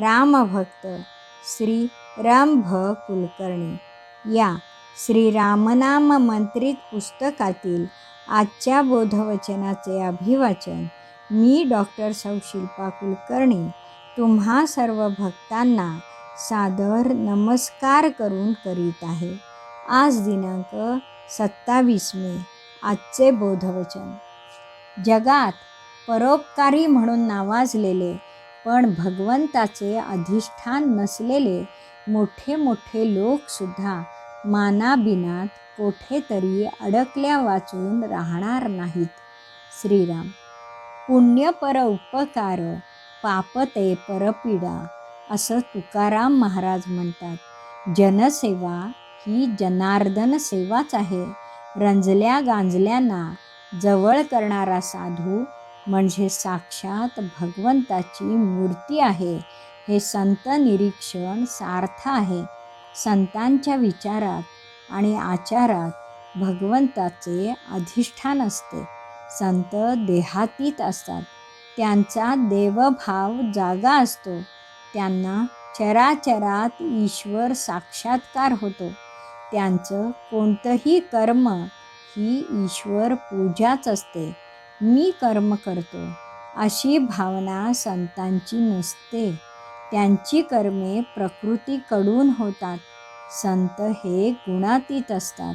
रामभक्त श्री रामभ कुलकर्णी या श्री रामनाम मंत्रित पुस्तकातील आजच्या बोधवचनाचे अभिवाचन मी डॉक्टर सौशिल्पा कुलकर्णी तुम्हा सर्व भक्तांना सादर नमस्कार करून करीत आहे. आज दिनांक सत्तावीस मे आजचे बोधवचन. जगात परोपकारी म्हणून नावाजलेले पण भगवंताचे अधिष्ठान नसलेले मोठे मोठे लोकसुद्धा मानाबिनात कोठेतरी अडकल्या वाचून राहणार नाहीत. श्रीराम पुण्य पर उपकार पापते परपीडा असं तुकाराम महाराज म्हणतात. जनसेवा ही जनार्दन सेवाच आहे. रंजल्या गांजल्यांना जवळ करणारा साधू म्हणजे साक्षात भगवंताची मूर्ती आहे. हे संत निरीक्षण सार्थ आहे. संतांच्या विचारात आणि आचारात भगवंताचे अधिष्ठान असते. संत देहातीत असतात. त्यांचा देवभाव जागा असतो. त्यांना चराचरात ईश्वर साक्षात्कार होतो. त्यांचं कोणतंही कर्म ही ईश्वर पूजाच असते. मी कर्म करतो. अशी भावना संतांची नसते. त्यांची कर्मे प्रकृतीकडून होतात. संत हे गुणातीत असतात.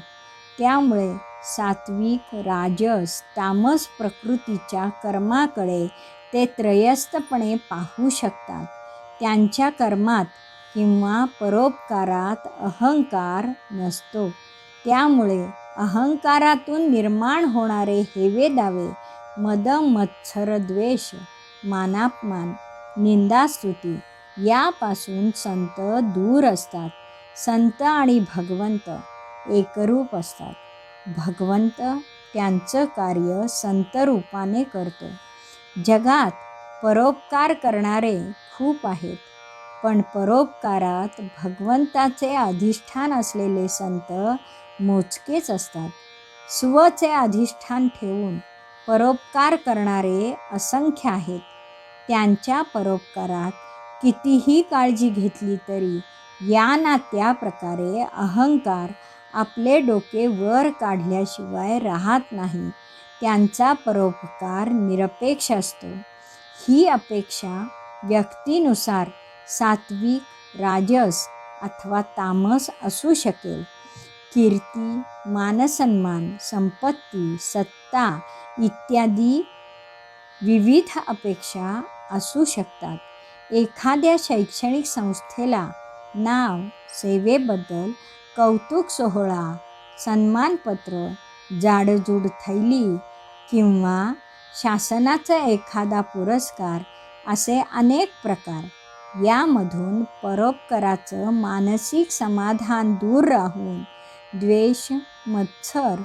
त्यामुळे सात्विक राजस तामस प्रकृतीच्या कर्माकडे ते त्रयस्थपणे पाहू शकतात. त्यांच्या कर्मात किंवा परोपकारात अहंकार नसतो. त्यामुळे अहंकारातून निर्माण होणारे हेवे दावे मद मत्सर द्वेष मानापमान निंदास्तुती यापासून संत दूर असतात. संत आणि भगवंत एकरूप असतात. भगवंत त्यांचं कार्य संत रूपाने करतो. जगात परोपकार करणारे खूप आहेत. पण परोपकारात भगवंताचे अधिष्ठान असलेले संत मोजकेच असतात. स्वचे अधिष्ठान ठेवून परोपकार करणारे असंख्य आहेत. त्यांच्या परोपकारात कितीही काळजी घेतली तरी या ना त्या प्रकारे अहंकार आपले डोके वर काढल्याशिवाय राहत नाही. त्यांचा परोपकार निरपेक्ष असतो. ही अपेक्षा व्यक्तीनुसार सात्विक राजस अथवा तामस असू शकेल. कीर्ती मानसन्मान संपत्ती सत्ता इत्यादी विविध अपेक्षा असू शकतात. एखाद्या शैक्षणिक संस्थेला नाव सेवेबद्दल कौतुक सोहळा सन्मानपत्र जाडजूड थैली किंवा शासनाचा एखादा पुरस्कार असे अनेक प्रकार. यामधून परोपकाराचं मानसिक समाधान दूर राहून द्वेष मत्सर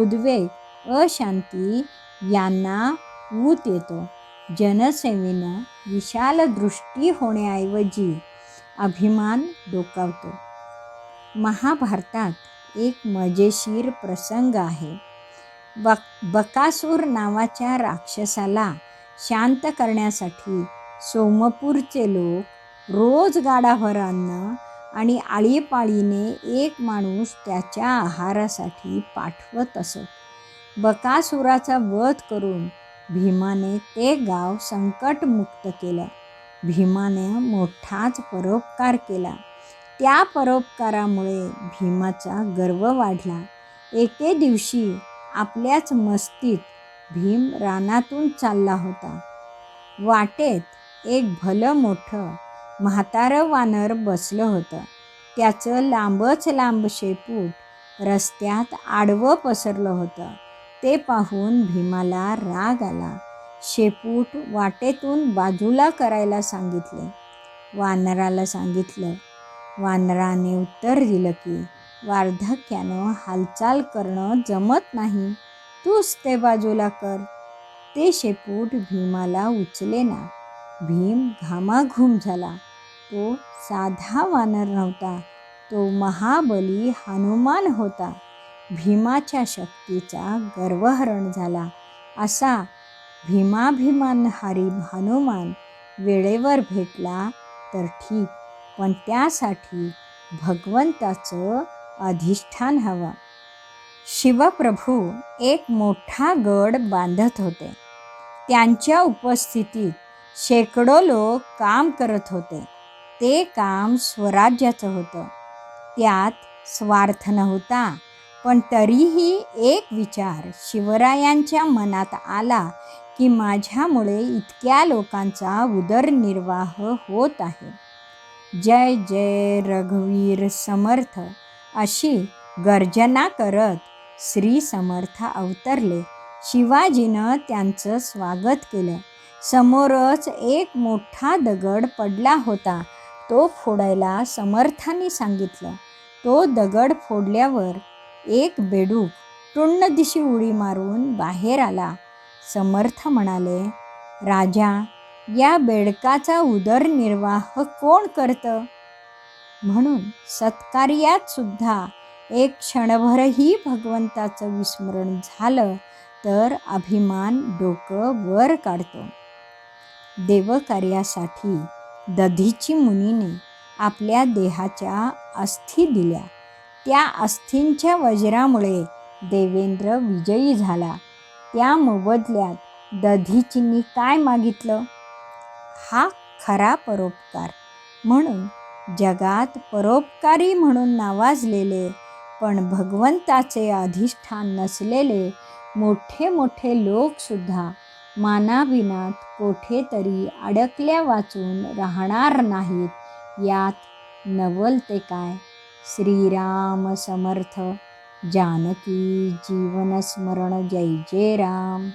उद्वेग अशांती यांना ऊत येतो. जनसेवेनं विशाल दृष्टी होण्याऐवजी अभिमान डोकावतो. महाभारतात एक मजेशीर प्रसंग आहे. बक बकासूर नावाच्या राक्षसाला शांत करण्यासाठी सोमपूरचे लोक रोज गाडाभर अन्न आणि आळीपाळीने एक माणूस त्याच्या आहारासाठी पाठवत असत. बकासुराचा वध करून भीमाने ते गाव संकटमुक्त केलं. भीमाने मोठाच परोपकार केला. त्या परोपकारामुळे भीमाचा गर्व वाढला. एके दिवशी आपल्याच मस्तीत भीम रानातून चालला होता. वाटेत एक भलं मोठं म्हातारं वानर बसलं होतं. त्याचं लांबच लांब शेपूट रस्त्यात आडवं पसरलं होतं. ते पाहून भीमाला राग आला. शेपूट वाटेतून बाजूला करायला सांगितले. वानराला सांगितलं. वानराने उत्तर दिलं की वार्धक्यानं हालचाल करणं जमत नाही. तूच ते बाजूला कर. ते शेपूट भीमाला उचले ना. भीम घामाघूम झाला. तो साधा वानर नव्हता. तो महाबली हनुमान होता. भीमाच्या शक्तीचा गर्वहरण झाला. असा भीमाभिमानहारी हनुमान वेळेवर भेटला तर ठीक पण त्यासाठी भगवंताचं अधिष्ठान हवं. शिवप्रभू एक मोठा गड बांधत होते. त्यांच्या उपस्थितीत शेकडो लोक काम करत होते. ते काम स्वराज्याचं होतं. त्यात स्वार्थ नव्हता. पण तरीही एक विचार शिवरायांच्या मनात आला की माझ्यामुळे इतक्या लोकांचा उदरनिर्वाह होत आहे. जय जय रघुवीर समर्थ अशी गर्जना करत श्री समर्थ अवतरले. शिवाजीनं त्यांचं स्वागत केलं. समोरच एक मोठा दगड पडला होता. तो फोडायला समर्थाने सांगितलं. तो दगड फोडल्यावर एक बेडूक टुण्ण दिशी उडी मारून बाहेर आला. समर्थ म्हणाले राजा या बेडकाचा उदरनिर्वाह कोण करतं म्हणून सत्कार्यात सुद्धा एक क्षणभरही भगवंताचं विस्मरण झालं तर अभिमान डोकं वर काढतो. देवकार्यासाठी दधीची मुनीने आपल्या देहाच्या अस्थी दिल्या. त्या अस्थींच्या वज्रामुळे देवेंद्र विजयी झाला. त्या मोबदल्यात दधीचींनी काय मागितलं? हा खरा परोपकार. म्हणून जगात परोपकारी म्हणून नावाजलेले पण भगवंताचे अधिष्ठान नसलेले मोठे मोठे लोकसुद्धा मानाविनात कोठेतरी अडकल्या वाचून राहणार नाहीत. यात नवल ते काय? श्रीराम समर्थ जानकी जीवनस्मरण जय जय राम।